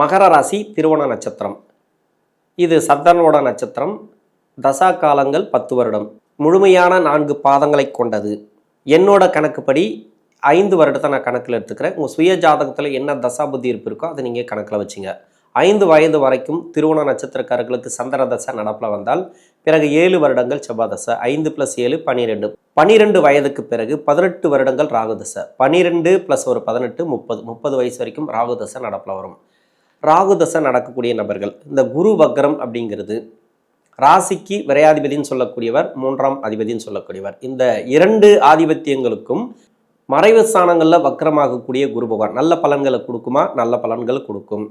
மகர ராசி திருவோண நட்சத்திரம். இது சந்தனோட நட்சத்திரம். தசா காலங்கள் பத்து வருடம். முழுமையான நான்கு பாதங்களை கொண்டது. என்னோட கணக்குப்படி ஐந்து வருடத்தை நான் கணக்கில் எடுத்துக்கிறேன். உங்கள் சுய ஜாதகத்தில் என்ன தசா புத்தி இருப்பு இருக்கோ அதை நீங்கள் கணக்கில் வச்சுங்க. ஐந்து வயது வரைக்கும் திருவோண நட்சத்திரக்காரர்களுக்கு சந்திர தசை நடப்பில் வந்தால் பிறகு ஏழு வருடங்கள் செவ்வாய் தசை ஐந்து ப்ளஸ் ஏழு பன்னிரெண்டு பன்னிரெண்டு வயதுக்கு பிறகு பதினெட்டு வருடங்கள் ராகு தசை. பன்னிரெண்டு ப்ளஸ் ஒரு பதினெட்டு முப்பது. முப்பது வயசு வரைக்கும் ராகு தசை நடப்பில் வரும். ராகுதசை நடக்கக்கூடிய நபர்கள். இந்த குரு வக்ரம் அப்படிங்கிறது ராசிக்கு விரையாதிபதின்னு சொல்லக்கூடியவர் மூன்றாம் அதிபதின்னு சொல்லக்கூடியவர். இந்த இரண்டு ஆதிபத்தியங்களுக்கும் மறைவு ஸ்தானங்களில் வக்கரமாகக்கூடிய குரு பகவான். நல்ல பலன்களை கொடுக்குமா? நல்ல பலன்களை கொடுக்கும்.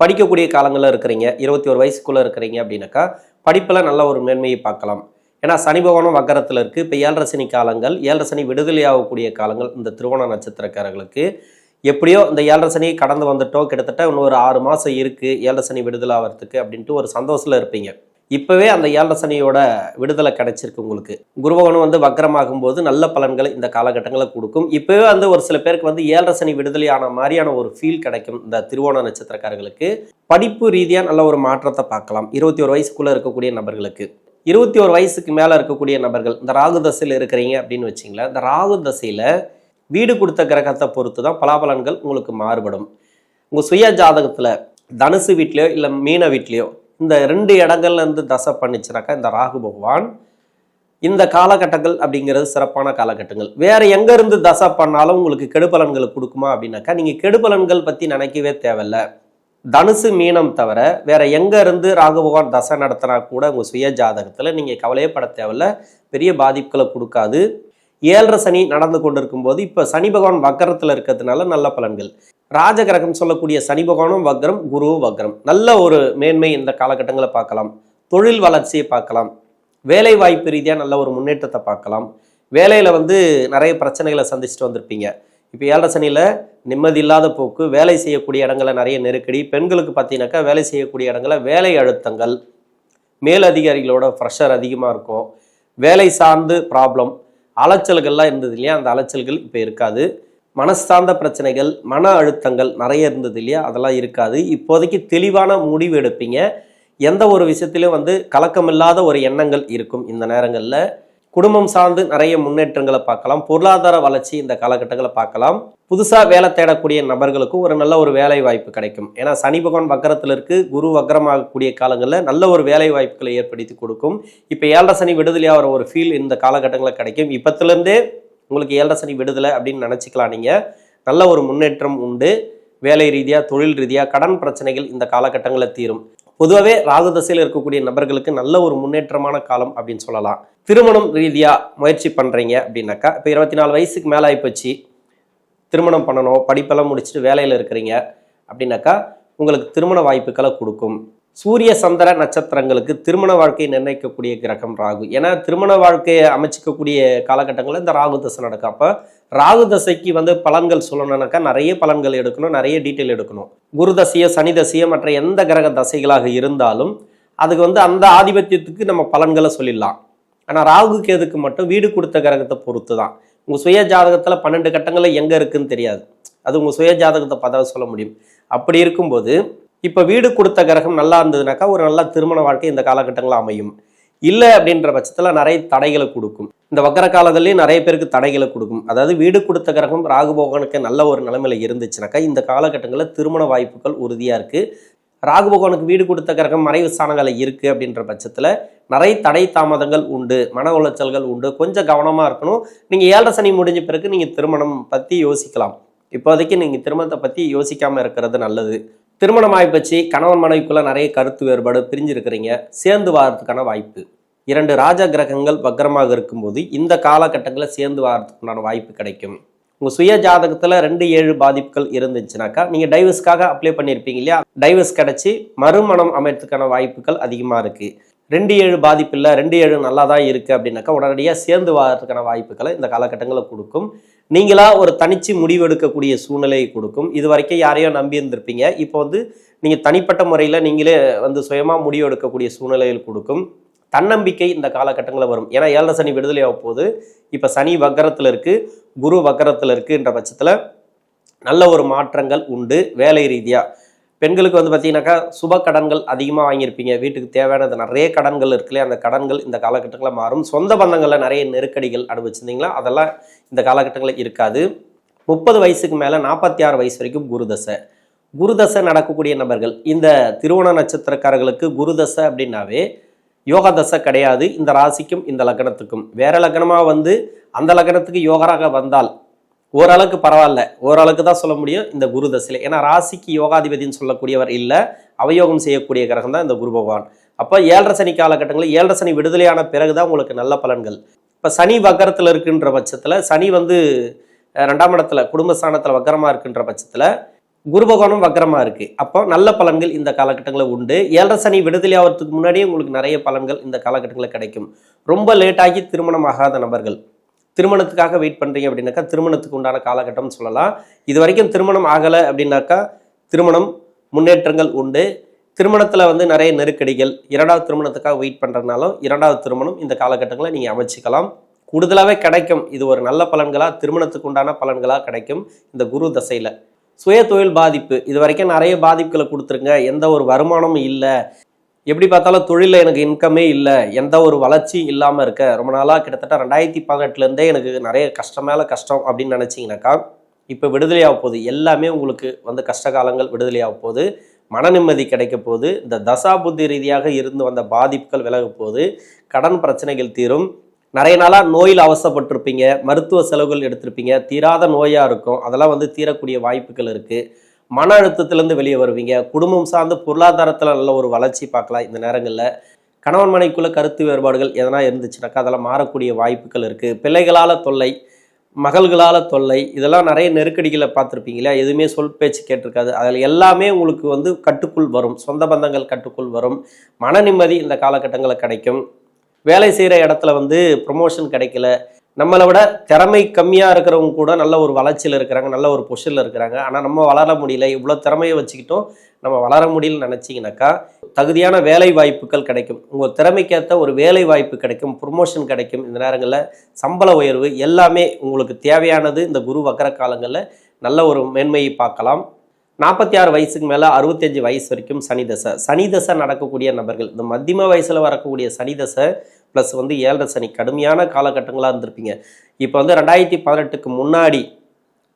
படிக்கக்கூடிய காலங்களில் இருக்கிறீங்க இருபத்தி ஒரு வயசுக்குள்ளே இருக்கிறீங்க அப்படின்னாக்கா படிப்பில் நல்ல ஒரு மேன்மையை பார்க்கலாம். ஏன்னா சனி பகவானும் வக்கரத்தில் இருக்குது இப்போ ஏழரை சனி காலங்கள் ஏழரை சனி விடுதலையாகக்கூடிய காலங்கள் இந்த திருவோண நட்சத்திரக்காரர்களுக்கு. எப்படியோ இந்த ஏழரை சனி கடந்து வந்துட்டோம் கிட்டத்தட்ட இன்னும் ஒரு ஆறு மாதம் இருக்குது ஏழரை சனி விடுதலை ஆகிறதுக்கு அப்படின்ட்டு ஒரு சந்தோஷத்தில் இருப்பீங்க. இப்போவே அந்த ஏழரை சனியோட விடுதலை கிடைச்சிருக்கு உங்களுக்கு. குருபகனும் வந்து வக்கரமாகும் போது நல்ல பலன்களை இந்த காலகட்டங்களில் கொடுக்கும். இப்போவே வந்து ஒரு சில பேருக்கு வந்து ஏழரை சனி விடுதலை ஆன மாதிரியான ஒரு ஃபீல் கிடைக்கும் இந்த திருவோண நட்சத்திரக்காரர்களுக்கு. படிப்பு ரீதியாக நல்ல ஒரு மாற்றத்தை பார்க்கலாம். இருபத்தி ஒரு வயசுக்குள்ளே இருக்கக்கூடிய நபர்களுக்கு. இருபத்தி ஒரு வயசுக்கு மேலே இருக்கக்கூடிய நபர்கள் இந்த ராகு தசையில் இருக்கிறீங்க அப்படின்னு வச்சிங்களேன் இந்த ராகு தசையில் வீடு கொடுத்த கிரகத்தை பொறுத்து தான் பலாபலன்கள் உங்களுக்கு மாறுபடும். உங்கள் சுய ஜாதகத்தில் தனுசு வீட்லேயோ இல்லை மீன வீட்லேயோ இந்த ரெண்டு இடங்கள்லேருந்து தசை பண்ணிச்சுனாக்கா இந்த ராகு பகவான் இந்த காலகட்டங்கள் அப்படிங்கிறது சிறப்பான காலகட்டங்கள். வேறு எங்கேருந்து தசை பண்ணாலும் உங்களுக்கு கெடுபலன்களை கொடுக்குமா அப்படின்னாக்கா நீங்கள் கெடுபலன்கள் பற்றி நினைக்கவே தேவையில்ல. தனுசு மீனம் தவிர வேற எங்க இருந்து ராகு பகவான் தசை நடத்தினா கூட உங்க சுய ஜாதகத்துல நீங்க கவலையப்பட தேவையில்ல. பெரிய பாதிப்புகளை கொடுக்காது. ஏழரை சனி நடந்து கொண்டிருக்கும் போது இப்போ சனி பகவான் வக்கரத்தில் இருக்கிறதுனால நல்ல பலன்கள். ராஜகிரகம் சொல்லக்கூடிய சனி பகவானும் வக்ரம் குருவும் வக்ரம். நல்ல ஒரு மேன்மை இந்த காலகட்டங்களை பார்க்கலாம். தொழில் வளர்ச்சியை பார்க்கலாம். வேலை வாய்ப்பு ரீதியாக நல்ல ஒரு முன்னேற்றத்தை பார்க்கலாம். வேலையில் வந்து நிறைய பிரச்சனைகளை சந்திச்சுட்டு வந்திருப்பீங்க. இப்போ ஏழரை சனியில் நிம்மதி இல்லாத போக்கு வேலை செய்யக்கூடிய இடங்களில் நிறைய நெருக்கடி பெண்களுக்கு பார்த்தீங்கன்னாக்கா வேலை செய்யக்கூடிய இடங்களில் வேலை அழுத்தங்கள். மேலதிகாரிகளோட ப்ரெஷர் அதிகமாக இருக்கும். வேலை சார்ந்து ப்ராப்ளம் அலைச்சல்கள்லாம் இருந்தது இல்லையா? அந்த அலைச்சல்கள் இப்போ இருக்காது. மனசார்ந்த பிரச்சனைகள் மன அழுத்தங்கள் நிறைய இருந்தது இல்லையா? அதெல்லாம் இருக்காது. இப்போதைக்கு தெளிவான முடிவு எடுப்பீங்க. எந்த ஒரு விஷயத்திலும் வந்து கலக்கமில்லாத ஒரு எண்ணங்கள் இருக்கும் இந்த நேரங்களில். குடும்பம் சார்ந்து நிறைய முன்னேற்றங்களை பார்க்கலாம். பொருளாதார வளர்ச்சி இந்த காலகட்டங்களை பார்க்கலாம். புதுசாக வேலை தேடக்கூடிய நபர்களுக்கும் ஒரு நல்ல ஒரு வேலை வாய்ப்பு கிடைக்கும். ஏன்னா சனி பகவான் வக்கரத்தில் இருக்கு குரு வக்கரமாகக்கூடிய காலங்களில் நல்ல ஒரு வேலை வாய்ப்புகளை ஏற்படுத்தி கொடுக்கும். இப்போ ஏழரை சனி வர ஒரு ஃபீல் இந்த காலகட்டங்களில் கிடைக்கும். இப்போத்துலேருந்தே உங்களுக்கு ஏழரை சனி விடுதலை அப்படின்னு நினச்சிக்கலாம் நீங்கள் நல்ல ஒரு முன்னேற்றம் உண்டு. வேலை ரீதியாக தொழில் ரீதியாக கடன் பிரச்சனைகள் இந்த காலகட்டங்களில் தீரும். பொதுவாகவே ராகுதசையில் இருக்கக்கூடிய நபர்களுக்கு நல்ல ஒரு முன்னேற்றமான காலம் அப்படின்னு சொல்லலாம். திருமணம் ரீதியாக முயற்சி பண்ணுறீங்க அப்படின்னாக்கா இப்போ இருபத்தி நாலு வயசுக்கு மேலே ஆகிப்போச்சு திருமணம் பண்ணணும் படிப்பெல்லாம் முடிச்சுட்டு வேலையில் இருக்கிறீங்க அப்படின்னாக்கா உங்களுக்கு திருமண வாய்ப்புகளை கொடுக்கும். சூரிய சந்திர நட்சத்திரங்களுக்கு திருமண வாழ்க்கையை நிர்ணயிக்கக்கூடிய கிரகம் ராகு. ஏன்னா திருமண வாழ்க்கையை அமைச்சிக்கக்கூடிய காலகட்டங்களில் இந்த ராகு தசை நடக்கும். அப்போ ராகு தசைக்கு வந்து பலன்கள் சொல்லணும்னாக்கா நிறைய பலன்கள் எடுக்கணும் நிறைய டீட்டெயில் எடுக்கணும். குரு தசையோ சனி தசையோ மற்ற எந்த கிரக தசைகளாக இருந்தாலும் அதுக்கு வந்து அந்த ஆதிபத்தியத்துக்கு நம்ம பலன்களை சொல்லிடலாம். ஆனால் ராகு கேதுக்கு மட்டும் வீடு கொடுத்த கிரகத்தை பொறுத்து தான் உங்கள் சுய ஜாதகத்தில் பன்னெண்டு கட்டங்களில் எங்கே இருக்குன்னு தெரியாது. அது உங்கள் சுய ஜாதகத்தை பார்த்தா சொல்ல முடியும். அப்படி இருக்கும்போது இப்போ வீடு கொடுத்த கிரகம் நல்லா இருந்ததுனாக்கா ஒரு நல்ல திருமண வாழ்க்கை இந்த காலகட்டங்களில் அமையும். இல்லை அப்படின்ற பட்சத்தில் நிறைய தடைகளை கொடுக்கும். இந்த வக்கர காலத்துலேயும் நிறைய பேருக்கு தடைகளை கொடுக்கும். அதாவது வீடு கொடுத்த கிரகம் ராகுபோகனுக்கு நல்ல ஒரு நிலைமையில இருந்துச்சுனாக்கா இந்த காலகட்டங்களில் திருமண வாய்ப்புகள் உறுதியாக இருக்குது ராகுபகவானுக்கு வீடு கொடுத்த கிரகம் மறைவு ஸ்தானங்களில் இருக்குது அப்படின்ற பட்சத்தில் நிறைய தடை தாமதங்கள் உண்டு மன உளைச்சல்கள் உண்டு. கொஞ்சம் கவனமாக இருக்கணும். நீங்கள் ஏழரை சனி முடிஞ்ச பிறகு நீங்கள் திருமணம் பற்றி யோசிக்கலாம். இப்போதைக்கு நீங்கள் திருமணத்தை பற்றி யோசிக்காமல் இருக்கிறது நல்லது. திருமணம் ஆகிப்போச்சு கணவன் மனைவிக்குள்ளே நிறைய கருத்து வேறுபாடு பிரிஞ்சிருக்கிறீங்க. சேர்ந்து வாரத்துக்கான வாய்ப்பு. இரண்டு ராஜ கிரகங்கள் வக்கரமாக இருக்கும்போது இந்த காலகட்டங்களில் சேர்ந்து வாரத்துக்குண்டான வாய்ப்பு கிடைக்கும். உங்கள் சுய ஜாதகத்தில் ரெண்டு ஏழு பாதிப்புகள் இருந்துச்சுனாக்கா நீங்கள் டைவர்ஸ்க்காக அப்ளை பண்ணியிருப்பீங்க இல்லையா? டைவர்ஸ் கிடச்சி மறுமணம் அமையறதுக்கான வாய்ப்புகள் அதிகமாக இருக்குது ரெண்டு ஏழு பாதிப்பு இல்லை ரெண்டு ஏழு நல்லா தான் இருக்குது அப்படின்னாக்கா உடனடியாக சேர்ந்து வாரதுக்கான வாய்ப்புகளை இந்த காலகட்டங்களில் கொடுக்கும். நீங்களாக ஒரு தனிச்சு முடிவெடுக்கக்கூடிய சூழ்நிலையை கொடுக்கும். இது வரைக்கும் யாரையோ நம்பி இருந்திருப்பீங்க. இப்போ வந்து நீங்கள் தனிப்பட்ட முறையில் நீங்களே வந்து சுயமாக முடிவெடுக்கக்கூடிய சூழ்நிலையில் கொடுக்கும். தன்னம்பிக்கை இந்த காலகட்டங்களில் வரும். ஏன்னா ஏழரை சனி விடுதலை ஆக போது இப்போ சனி வக்கரத்தில் இருக்குது குரு வக்கரத்தில் இருக்குன்ற பட்சத்தில் நல்ல ஒரு மாற்றங்கள் உண்டு வேலை ரீதியாக பெண்களுக்கு வந்து பார்த்தீங்கன்னாக்கா சுப கடன்கள் அதிகமாக வாங்கியிருப்பீங்க. வீட்டுக்கு தேவையானது நிறைய கடன்கள் இருக்குல்லையே அந்த கடன்கள் இந்த காலகட்டங்களில் மாறும். சொந்த பந்தங்களில் நிறைய நெருக்கடிகள் அனுபவிச்சிருந்தீங்களா? அதெல்லாம் இந்த காலகட்டங்களில் இருக்காது. முப்பது வயசுக்கு மேலே நாற்பத்தி ஆறு வயசு வரைக்கும் குருதசை குருதசை நடக்கக்கூடிய நபர்கள் இந்த திருவோண நட்சத்திரக்காரர்களுக்கு குருதசை அப்படின்னாவே யோக தசை கிடையாது. இந்த ராசிக்கும் இந்த லக்னத்துக்கும். வேற லக்னமாக வந்து அந்த லக்னத்துக்கு யோகராக வந்தால் ஓரளவுக்கு பரவாயில்ல. ஓரளவுக்கு தான் சொல்ல முடியும் இந்த குரு தசையில். ஏன்னா ராசிக்கு யோகாதிபதினு சொல்லக்கூடியவர் இல்லை. அவயோகம் செய்யக்கூடிய கிரகம் தான் இந்த குரு பகவான். அப்போ ஏழரை சனி காலகட்டங்களில் ஏழரை சனி விடுதலையான பிறகு தான் உங்களுக்கு நல்ல பலன்கள். இப்போ சனி வக்கரத்தில் இருக்குன்ற பட்சத்தில் சனி வந்து ரெண்டாம் இடத்துல குடும்பஸ்தானத்தில் வக்கரமாக இருக்கின்ற பட்சத்தில் குரு பகவானும் வக்கரமாக இருக்குது அப்போ நல்ல பலன்கள் இந்த காலகட்டங்களில் உண்டு. ஏழரை சனி விடுதலை ஆகிறதுக்கு முன்னாடியே உங்களுக்கு நிறைய பலன்கள் இந்த காலகட்டங்களில் கிடைக்கும். ரொம்ப லேட்டாகி திருமணம் ஆகாத நபர்கள். திருமணத்துக்காக வெயிட் பண்ணுறீங்க அப்படின்னாக்கா திருமணத்துக்கு உண்டான காலகட்டம்னு சொல்லலாம். இது வரைக்கும் திருமணம் ஆகலை அப்படின்னாக்கா திருமணம் முன்னேற்றங்கள் உண்டு. திருமணத்தில் வந்து நிறைய நெருக்கடிகள். இரண்டாவது திருமணத்துக்காக வெயிட் பண்ணுறதுனாலும் இரண்டாவது திருமணம் இந்த காலகட்டங்களில் நீங்கள் அமைச்சிக்கலாம். கூடுதலாகவே கிடைக்கும். இது ஒரு நல்ல பலன்களாக திருமணத்துக்கு உண்டான பலன்களாக கிடைக்கும் இந்த குரு தசையில். சுய தொழில் பாதிப்பு. இது வரைக்கும் நிறைய பாதிப்புகளை கொடுத்துருங்க. எந்த ஒரு வருமானமும் இல்லை. எப்படி பார்த்தாலும் தொழிலில் எனக்கு இன்கமே இல்லை. எந்த ஒரு வளர்ச்சியும் இல்லாமல் இருக்க. ரொம்ப நாளாக கிட்டத்தட்ட ரெண்டாயிரத்தி பதினெட்டுலேருந்தே எனக்கு நிறைய கஷ்டம் மேலே கஷ்டம் அப்படின்னு நினச்சிங்கனாக்கா இப்போ விடுதலையாக போகுது. எல்லாமே உங்களுக்கு வந்து கஷ்ட காலங்கள் விடுதலையாக போகுது. மன நிம்மதி கிடைக்க போகுது. இந்த தசா புத்தி ரீதியாக இருந்து வந்த பாதிப்புகள் விலக போகுது. கடன் பிரச்சனைகள் தீரும். நிறைய நாளாக நோயில் அவசப்பட்டிருப்பீங்க மருத்துவ செலவுகள் எடுத்திருப்பீங்க தீராத நோயாக இருக்கும் அதெல்லாம் வந்து தீரக்கூடிய வாய்ப்புகள் இருக்குது மன அழுத்தத்திலேருந்து வெளியே வருவீங்க. குடும்பம் சார்ந்து பொருளாதாரத்தில் நல்ல ஒரு வளர்ச்சி பார்க்கலாம் இந்த நேரங்களில். கணவன் மனைக்குள்ள கருத்து வேறுபாடுகள் எதனா இருந்துச்சுனாக்கா அதெல்லாம் மாறக்கூடிய வாய்ப்புகள் இருக்குது பிள்ளைகளால் தொல்லை மகள்களால் தொல்லை இதெல்லாம் நிறைய நெருக்கடிகளை பார்த்துருப்பீங்களா எதுவுமே சொல் பேச்சு கேட்டிருக்காது. அதில் எல்லாமே உங்களுக்கு வந்து கட்டுக்குள் வரும். சொந்த பந்தங்கள் கட்டுக்குள் வரும். மன நிம்மதி இந்த காலகட்டங்களில் கிடைக்கும். வேலை செய்கிற இடத்துல வந்து ப்ரொமோஷன் கிடைக்கல. நம்மளை விட திறமை கம்மியாக இருக்கிறவங்க கூட நல்ல ஒரு வளர்ச்சியில் இருக்கிறாங்க நல்ல ஒரு பொஷனில் இருக்கிறாங்க. ஆனால் நம்ம வளர முடியல. இவ்வளோ திறமையை வச்சுக்கிட்டோம். நம்ம வளர முடியலன்னு நினச்சிங்கனாக்கா தகுதியான வேலை வாய்ப்புகள் கிடைக்கும். உங்கள் திறமைக்கேற்ற ஒரு வேலை வாய்ப்பு கிடைக்கும் ப்ரொமோஷன் கிடைக்கும். இந்த நேரங்களில் சம்பள உயர்வு எல்லாமே உங்களுக்கு தேவையானது இந்த குரு வக்கர காலங்களில் நல்ல ஒரு மேன்மையை பார்க்கலாம். நாற்பத்தி ஆறு வயசுக்கு மேலே அறுபத்தஞ்சு வயசு வரைக்கும் சனி தசை. சனி தசை நடக்கக்கூடிய நபர்கள் இந்த மத்தியம வயசில் வரக்கூடிய சனி தசை ப்ளஸ் வந்து ஏழரை சனி கடுமையான காலகட்டங்களாக இருந்திருப்பீங்க. இப்போ வந்து ரெண்டாயிரத்தி பதினெட்டுக்கு முன்னாடி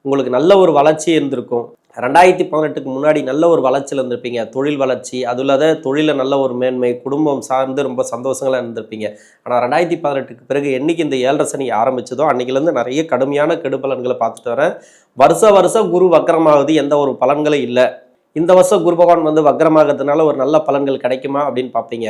உங்களுக்கு நல்ல ஒரு வளர்ச்சி இருந்திருக்கும். ரெண்டாயிரத்தி பதினெட்டுக்கு முன்னாடி நல்ல ஒரு வளர்ச்சியில் இருந்திருப்பீங்க. தொழில் வளர்ச்சி அது இல்லாத தொழிலில் நல்ல ஒரு மேன்மை குடும்பம் சார்ந்து ரொம்ப சந்தோஷங்களாக இருந்திருப்பீங்க. ஆனால் ரெண்டாயிரத்தி பதினெட்டுக்கு பிறகு என்னைக்கு இந்த ஏழரை சனி ஆரம்பிச்சதோ அன்னைக்குலேருந்து நிறைய கடுமையான கெடுபலன்களை பார்த்துட்டு வரேன். வருஷ வருஷம் குரு வக்கரமாகுது எந்த ஒரு பலன்களும் இல்லை. இந்த வருஷம் குரு பகவான் வந்து வக்கரமாகிறதுனால ஒரு நல்ல பலன்கள் கிடைக்குமா அப்படின்னு பார்ப்பீங்க.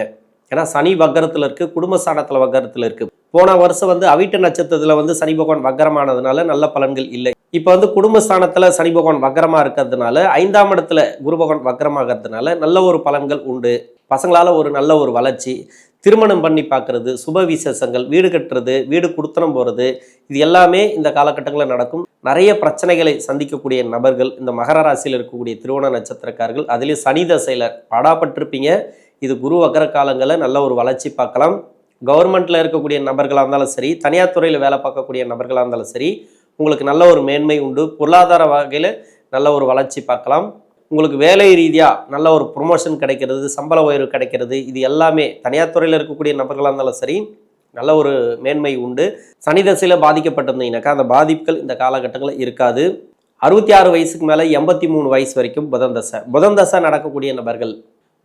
ஏன்னா சனி வக்கரத்தில் இருக்குது குடும்ப சாணத்தில் வக்கரத்தில் இருக்குது போன வருஷம் வந்து அவிட்ட நட்சத்திரத்தில் வந்து சனி பகவான் வக்கரமானதுனால நல்ல பலன்கள் இல்லை. இப்போ வந்து குடும்பஸ்தானத்தில் சனி பகவான் வக்கரமாக இருக்கிறதுனால ஐந்தாம் இடத்துல குரு பகவான் வக்கரமாகிறதுனால நல்ல ஒரு பலன்கள் உண்டு. பசங்களால் ஒரு நல்ல ஒரு வளர்ச்சி. திருமணம் பண்ணி பார்க்கறது சுப விசேஷங்கள் வீடு கட்டுறது வீடு குடுத்தனம் போகிறது இது எல்லாமே இந்த காலகட்டங்களில் நடக்கும். நிறைய பிரச்சனைகளை சந்திக்கக்கூடிய நபர்கள் இந்த மகர ராசியில் இருக்கக்கூடிய திருவோண நட்சத்திரக்காரர்கள் அதுலேயும் சனி தசையில் பாடாப்பட்டிருப்பீங்க. இது குரு வக்கர காலங்களில் நல்ல ஒரு வளர்ச்சி பார்க்கலாம். கவர்மெண்ட்டில் இருக்கக்கூடிய நபர்களாக இருந்தாலும் சரி தனியார் துறையில் வேலை பார்க்கக்கூடிய நபர்களாக இருந்தாலும் சரி உங்களுக்கு நல்ல ஒரு மேன்மை உண்டு. பொருளாதார வகையில் நல்ல ஒரு வளர்ச்சி பார்க்கலாம். உங்களுக்கு வேலை ரீதியாக நல்ல ஒரு ப்ரொமோஷன் கிடைக்கிறது சம்பள உயர்வு கிடைக்கிறது. இது எல்லாமே தனியார் துறையில் இருக்கக்கூடிய நபர்களாக இருந்தாலும் சரி நல்ல ஒரு மேன்மை உண்டு. சனி தசையில் பாதிக்கப்பட்டிருந்தீங்கன்னாக்கா அந்த பாதிப்புகள் இந்த காலகட்டங்களில் இருக்காது. அறுபத்தி ஆறு வயசுக்கு மேலே எண்பத்தி மூணு வயசு வரைக்கும் புதன் தசை. புதன் தசை நடக்கக்கூடிய நபர்கள்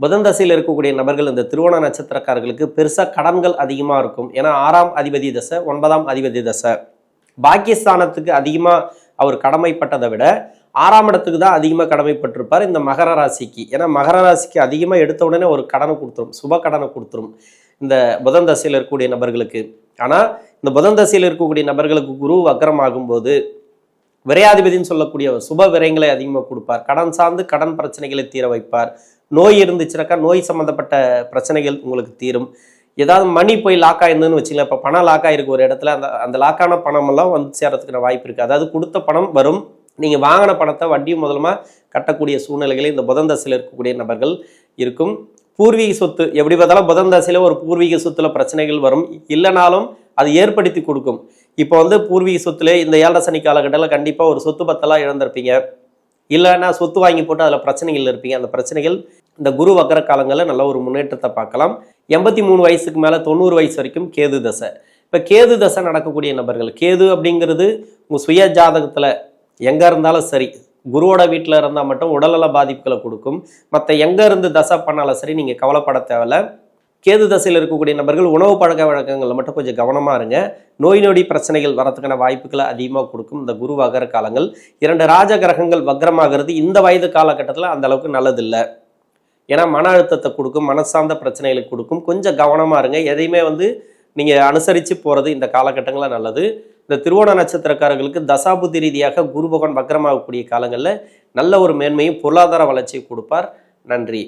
புதன் தசையில் இருக்கக்கூடிய நபர்கள் இந்த திருவோண நட்சத்திரக்காரர்களுக்கு பெருசாக கடன்கள் அதிகமாக இருக்கும். ஏன்னா ஆறாம் அதிபதி தசை ஒன்பதாம் அதிபதி தசை. பாக்கியஸ்தானத்துக்கு அதிகமாக அவர் கடமைப்பட்டதை விட ஆறாம் இடத்துக்கு தான் அதிகமாக கடமைப்பட்டிருப்பார் இந்த மகர ராசிக்கு. ஏன்னா மகர ராசிக்கு அதிகமாக எடுத்த உடனே ஒரு கடனை கொடுத்துரும் சுப கடனை கொடுத்துரும் இந்த புதன் தசையில் இருக்கக்கூடிய நபர்களுக்கு. ஆனால் இந்த புதன் தசையில் இருக்கக்கூடிய நபர்களுக்கு குரு வக்கரமாகும் போது விரையாதிபதினு சொல்லக்கூடிய சுப விரயங்களை அதிகமாக கொடுப்பார். கடன் சார்ந்து கடன் பிரச்சனைகளை தீர வைப்பார். நோய் இருந்துச்சுனாக்கா நோய் சம்மந்தப்பட்ட பிரச்சனைகள் உங்களுக்கு தீரும். ஏதாவது மணி போய் லாக் ஆயிருந்ததுன்னு வச்சுங்களேன் இப்போ பணம் லாக் ஆயிருக்கு ஒரு இடத்துல. அந்த அந்த லாக்கான பணமெல்லாம் வந்து சேரத்துக்கான வாய்ப்பு இருக்குது அதாவது கொடுத்த பணம் வரும். நீங்கள் வாங்கின பணத்தை வட்டியும் முதலமாக கட்டக்கூடிய சூழ்நிலைகளில் இந்த புதன் தசையில் இருக்கக்கூடிய நபர்கள் இருக்கும். பூர்வீக சொத்து எப்படி பார்த்தாலும் புதன் தசையில் ஒரு பூர்வீக சொத்துல பிரச்சனைகள் வரும். இல்லைனாலும் அது ஏற்படுத்தி கொடுக்கும். இப்போ வந்து பூர்வீக சொத்துல இந்த ஏழரை சனி காலகட்டத்தில் கண்டிப்பாக ஒரு சொத்து பத்தெல்லாம் இழந்திருப்பீங்க. இல்லைன்னா சொத்து வாங்கி போட்டு அதில் பிரச்சனைகள் இருப்பீங்க. அந்த பிரச்சனைகள் இந்த குரு வக்கர காலங்களில் நல்ல ஒரு முன்னேற்றத்தை பார்க்கலாம். எண்பத்தி மூணு வயசுக்கு மேலே தொண்ணூறு வயசு வரைக்கும் கேது தசை. இப்போ கேது தசை நடக்கக்கூடிய நபர்கள் கேது அப்படிங்கிறது உங்கள் சுய ஜாதகத்தில் எங்கே இருந்தாலும் சரி குருவோட வீட்டில் இருந்தால் மட்டும் உடல்நல பாதிப்புகளை கொடுக்கும். மற்ற எங்கே இருந்து தசை பண்ணாலும் சரி நீங்கள் கவலைப்பட தேவையில்ல. கேது தசையில் இருக்கக்கூடிய நபர்கள் உணவு பழக்க வழக்கங்களில் மட்டும் கொஞ்சம் கவனமாக இருங்க. நோய் நொடி பிரச்சனைகள் வரதுக்கான வாய்ப்புகளை அதிகமாக கொடுக்கும். இந்த குரு வகர காலங்கள் இரண்டு ராஜ கிரகங்கள் வக்ரமாகிறது. இந்த வயது காலகட்டத்தில் அந்த அளவுக்கு நல்லதில்லை. ஏன்னா மன அழுத்தத்தை கொடுக்கும் மனசார்ந்த பிரச்சனைகளை கொடுக்கும். கொஞ்சம் கவனமாக இருங்க. எதையுமே வந்து நீங்கள் அனுசரித்து போகிறது இந்த காலகட்டங்களில் நல்லது. இந்த திருவோண நட்சத்திரக்காரர்களுக்கு தசாபுத்தி ரீதியாக குரு பகவான் வக்ரமாகக்கூடிய காலங்களில் நல்ல ஒரு மேன்மையும் பொருளாதார வளர்ச்சியை கொடுப்பார். நன்றி.